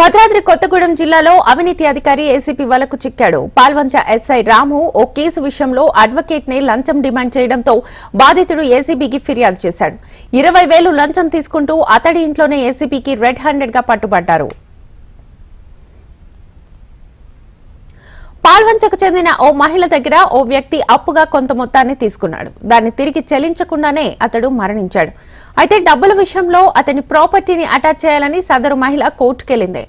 భద్రాద్రి కొత్తగూడెం జిల్లాలో అవినీతి అధికారి ఏసీపీ వలకు చిక్కాడు. పాల్వంచ ఎస్ఐ రాము ఓ కేసు విషయంలో అడ్వకేట్ని లంచం డిమాండ్ చేయడంతో బాధితుడు ఏసీబీకి ఫిర్యాదు చేశాడు. ఇరవై వేలు లంచం తీసుకుంటూ అతడి ఇంట్లోనే ఏసీబీకి రెడ్ హ్యాండెడ్గా పట్టుబడ్డారు. పాల్వంచకు చెందిన ఓ మహిళ దగ్గర ఓ వ్యక్తి అప్పుగా కొంత మొత్తాన్ని తీసుకున్నాడు. దాన్ని తిరిగి చెల్లించకుండానే అతడు మరణించాడు. అయితే డబ్బుల విషయంలో అతని ప్రాపర్టీని అటాచ్ చేయాలని సదరు మహిళ కోర్టుకెళ్ళింది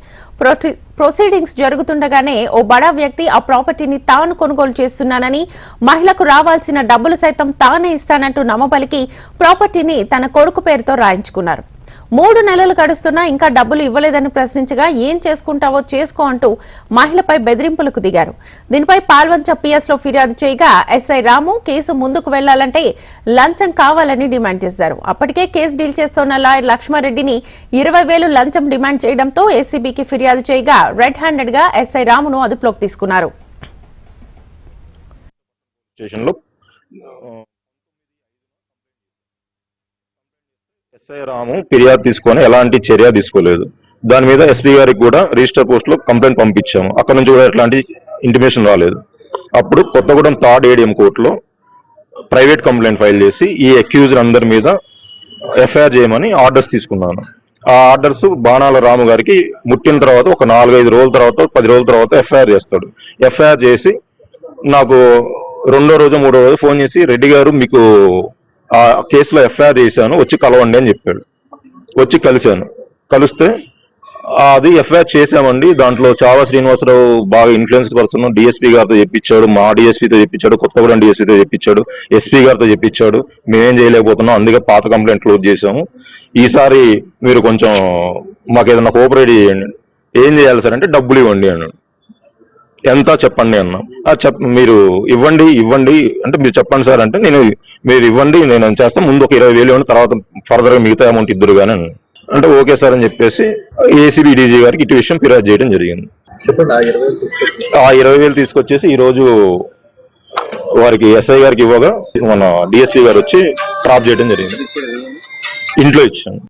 ప్రొసీడింగ్స్ జరుగుతుండగానే ఓ బడా వ్యక్తి ఆ ప్రాపర్టీని తాను కొనుగోలు చేస్తున్నానని మహిళకు రావాల్సిన డబ్బులు సైతం తానే ఇస్తానంటూ నమ్మబలికి ప్రాపర్టీని తన కొడుకు పేరుతో రాయించుకున్నారు. మూడు నెలలు గడుస్తున్నా ఇంకా డబ్బులు ఇవ్వలేదని ప్రశ్నించగా ఏం చేసుకుంటావో చేసుకో అంటూ మహిళపై బెదిరింపులకు దిగారు. దీనిపై పాల్వంచ పిఎస్లో ఫిర్యాదు చేయగా ఎస్ఐ రాము కేసు ముందుకు వెళ్ళాలంటే లంచం కావాలని డిమాండ్ చేశారు. అప్పటికే కేసు డీల్ చేస్తున్న లాయర్ లక్ష్మారెడ్డిని ఇరవై వేలు లంచం డిమాండ్ చేయడంతో ఏసీబీకి ఫిర్యాదు చేయగా రెడ్ హ్యాండెడ్గా ఎస్ఐ రామును అదుపులోకి తీసుకున్నారు. ఎస్ఐ రాము ఫిర్యాదు తీసుకొని ఎలాంటి చర్య తీసుకోలేదు. దాని మీద ఎస్పీ గారికి కూడా రిజిస్టర్ పోస్ట్లో కంప్లైంట్ పంపించాము. అక్కడ నుంచి కూడా ఎట్లాంటి ఇంటిమేషన్ రాలేదు. అప్పుడు కొత్తగూడెం థర్డ్ ఏడిఎం కోర్టులో ప్రైవేట్ కంప్లైంట్ ఫైల్ చేసి ఈ అక్యూజర్ అందరి మీద ఎఫ్ఐఆర్ చేయమని ఆర్డర్స్ తీసుకున్నాను. ఆ ఆర్డర్స్ బాణాల రాము గారికి ముట్టిన తర్వాత ఒక నాలుగైదు రోజుల తర్వాత పది రోజుల తర్వాత ఎఫ్ఐఆర్ చేస్తాడు. ఎఫ్ఐఆర్ చేసి నాకు రెండో రోజు మూడో రోజు ఫోన్ చేసి రెడ్డి గారు మీకు ఆ కేసులో ఎఫ్ఐఆర్ చేశాను వచ్చి కలవండి అని చెప్పాడు. వచ్చి కలిశాను. కలిస్తే అది ఎఫ్ఐఆర్ చేశామండి. దాంట్లో చావా శ్రీనివాసరావు బాగా ఇన్ఫ్లుయెన్స్ పర్సన్ డిఎస్పీ గారితో చెప్పించాడు మా డిఎస్పీతో చెప్పించాడు కొత్తగూడెం డిఎస్పీతో చెప్పించాడు ఎస్పీ గారితో చెప్పించాడు. మేమేం చేయలేకపోతున్నాం అందుకే పాత కంప్లైంట్ క్లోజ్ చేశాము. ఈసారి మీరు కొంచెం మాకు ఏదైనా కోఆపరేట్ చేయండి. ఏం చేయాలి సార్ అంటే డబ్బులు ఇవ్వండి అన్నాడు. ఎంత చెప్పండి అన్న. ఆ చెప్ మీరు ఇవ్వండి ఇవ్వండి అంటే మీరు చెప్పండి సార్ అంటే నేను మీరు ఇవ్వండి నేను చేస్తాను ముందు ఒక ఇరవై వేలు ఇవ్వండి తర్వాత ఫర్దర్ మిగతా అమౌంట్ ఇద్దరు కానీ. అంటే ఓకే సార్ అని చెప్పేసి ఏసీబీ డీజీ గారికి ఇటు విషయం ఫిర్యాదు చేయడం జరిగింది. ఆ ఇరవై వేలు తీసుకొచ్చేసి. ఈ రోజు వారికి ఎస్ఐ గారికి ఇవ్వగా మన డిఎస్పీ గారు వచ్చి డ్రాప్ చేయడం జరిగింది. ఇంట్లో ఇచ్చాను.